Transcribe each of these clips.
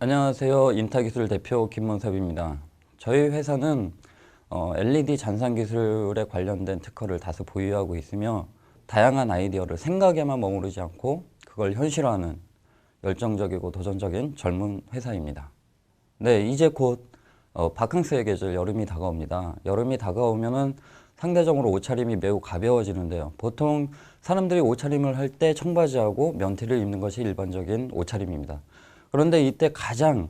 안녕하세요. 인타기술 대표 김문섭입니다. 저희 회사는 어, LED 잔상 기술에 관련된 특허를 다수 보유하고 있으며 다양한 아이디어를 생각에만 머무르지 않고 그걸 현실화하는 열정적이고 도전적인 젊은 회사입니다. 네, 이제 곧 어, 바캉스의 계절 여름이 다가옵니다. 여름이 다가오면은 상대적으로 옷차림이 매우 가벼워지는데요. 보통 사람들이 옷차림을 할 때 청바지하고 면티를 입는 것이 일반적인 옷차림입니다. 그런데 이때 가장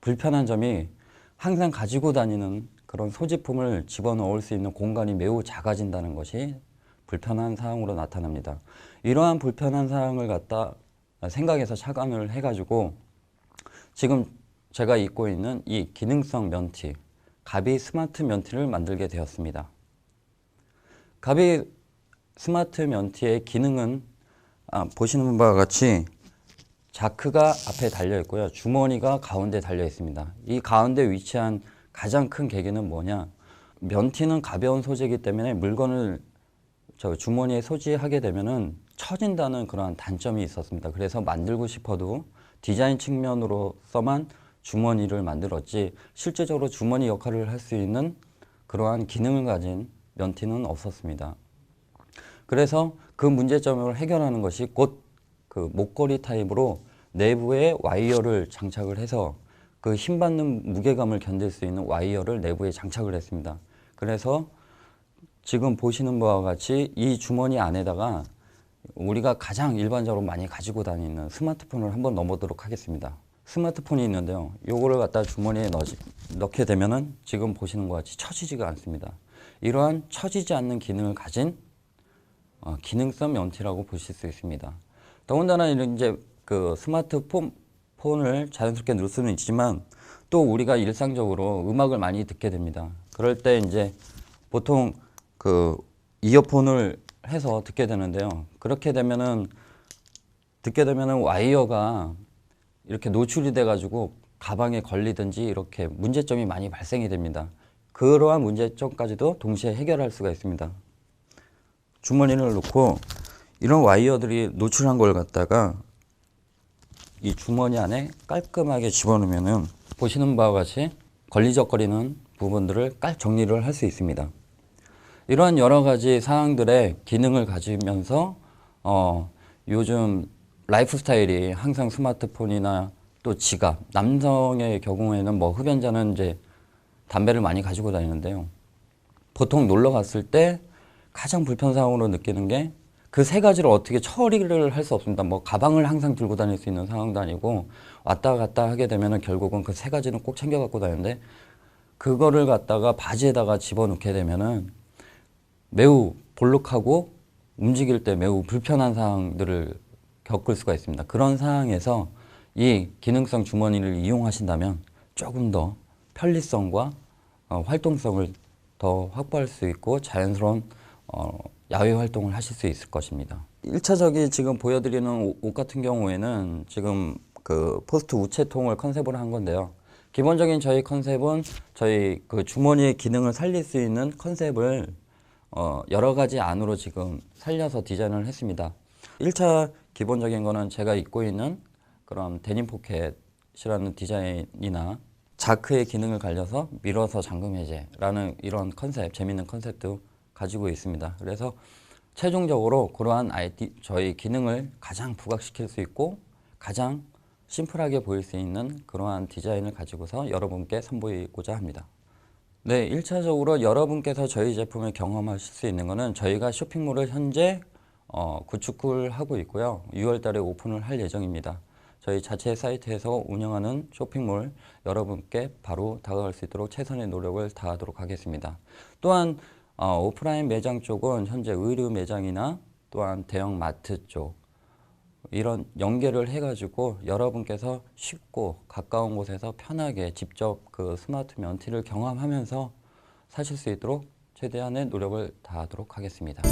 불편한 점이 항상 가지고 다니는 그런 소지품을 집어넣을 수 있는 공간이 매우 작아진다는 것이 불편한 사항으로 나타납니다. 이러한 불편한 사항을 갖다 생각해서 착안을 해가지고 지금 제가 입고 있는 이 기능성 면티, 가비 스마트 면티를 만들게 되었습니다. 가비 스마트 면티의 기능은 아, 보시는 바와 같이 자크가 앞에 달려 있고요. 주머니가 가운데 달려 있습니다. 이 가운데 위치한 가장 큰 계기는 뭐냐? 면티는 가벼운 소재이기 때문에 물건을 저 주머니에 소지하게 되면은 처진다는 그러한 단점이 있었습니다. 그래서 만들고 싶어도 디자인 측면으로서만 주머니를 만들었지 실제적으로 주머니 역할을 할 수 있는 그러한 기능을 가진 면티는 없었습니다. 그래서 그 문제점을 해결하는 것이 곧 그 목걸이 타입으로 내부에 와이어를 장착을 해서 그 힘받는 무게감을 견딜 수 있는 와이어를 내부에 장착을 했습니다. 그래서 지금 보시는 바와 같이 이 주머니 안에다가 우리가 가장 일반적으로 많이 가지고 다니는 스마트폰을 한번 넣어보도록 하겠습니다. 스마트폰이 있는데요. 요거를 갖다 주머니에 넣, 넣게 되면은 지금 보시는 것 같이 처지지가 않습니다. 이러한 처지지 않는 기능을 가진 어, 기능성 면티라고 보실 수 있습니다. 더군다나 이제 그 스마트폰 폰을 자연스럽게 넣을 수는 있지만 또 우리가 일상적으로 음악을 많이 듣게 됩니다. 그럴 때 이제 보통 그 이어폰을 해서 듣게 되는데요. 그렇게 되면은 듣게 되면은 와이어가 이렇게 노출이 돼 가지고 가방에 걸리든지 이렇게 문제점이 많이 발생이 됩니다. 그러한 문제점까지도 동시에 해결할 수가 있습니다. 주머니를 놓고 이런 와이어들이 노출한 걸 갖다가 이 주머니 안에 깔끔하게 집어넣으면은 보시는 바와 같이 걸리적거리는 부분들을 깔 정리를 할 수 있습니다. 이러한 여러 가지 사항들의 기능을 가지면서 어, 요즘 라이프 스타일이 항상 스마트폰이나 또 지갑, 남성의 경우에는 뭐 흡연자는 이제 담배를 많이 가지고 다니는데요. 보통 놀러 갔을 때 가장 불편사항으로 느끼는 게 그 세 가지를 어떻게 처리를 할 수 없습니다. 뭐 가방을 항상 들고 다닐 수 있는 상황도 아니고 왔다 갔다 하게 되면은 결국은 그 세 가지는 꼭 챙겨 갖고 다니는데 그거를 갖다가 바지에다가 집어넣게 되면은 매우 볼록하고 움직일 때 매우 불편한 상황들을 겪을 수가 있습니다. 그런 상황에서 이 기능성 주머니를 이용하신다면 조금 더 편리성과 어, 활동성을 더 확보할 수 있고 자연스러운 어, 야외 활동을 하실 수 있을 것입니다. 1차적이 지금 보여드리는 옷, 옷 같은 경우에는 지금 그 포스트 우체통을 컨셉으로 한 건데요. 기본적인 저희 컨셉은 저희 그 주머니의 기능을 살릴 수 있는 컨셉을 어, 여러 가지 안으로 지금 살려서 디자인을 했습니다. 1차 기본적인 거는 제가 입고 있는 그런 데님 포켓이라는 디자인이나 자크의 기능을 갈려서 밀어서 잠금 해제라는 이런 컨셉, 재밌는 컨셉도 가지고 있습니다. 그래서 최종적으로 그러한 아이디, 저희 기능을 가장 부각시킬 수 있고 가장 심플하게 보일 수 있는 그러한 디자인을 가지고서 여러분께 선보이고자 합니다. 네, 1차적으로 여러분께서 저희 제품을 경험하실 수 있는 것은 저희가 쇼핑몰을 현재 어, 구축을 하고 있고요. 6월 달에 오픈을 할 예정입니다. 저희 자체 사이트에서 운영하는 쇼핑몰 여러분께 바로 다가갈 수 있도록 최선의 노력을 다하도록 하겠습니다. 또한 어, 오프라인 매장 쪽은 현재 의류 매장이나 또한 대형 마트 쪽 이런 연계를 해가지고 여러분께서 쉽고 가까운 곳에서 편하게 직접 그 스마트 면티를 경험하면서 사실 수 있도록 최대한의 노력을 다하도록 하겠습니다.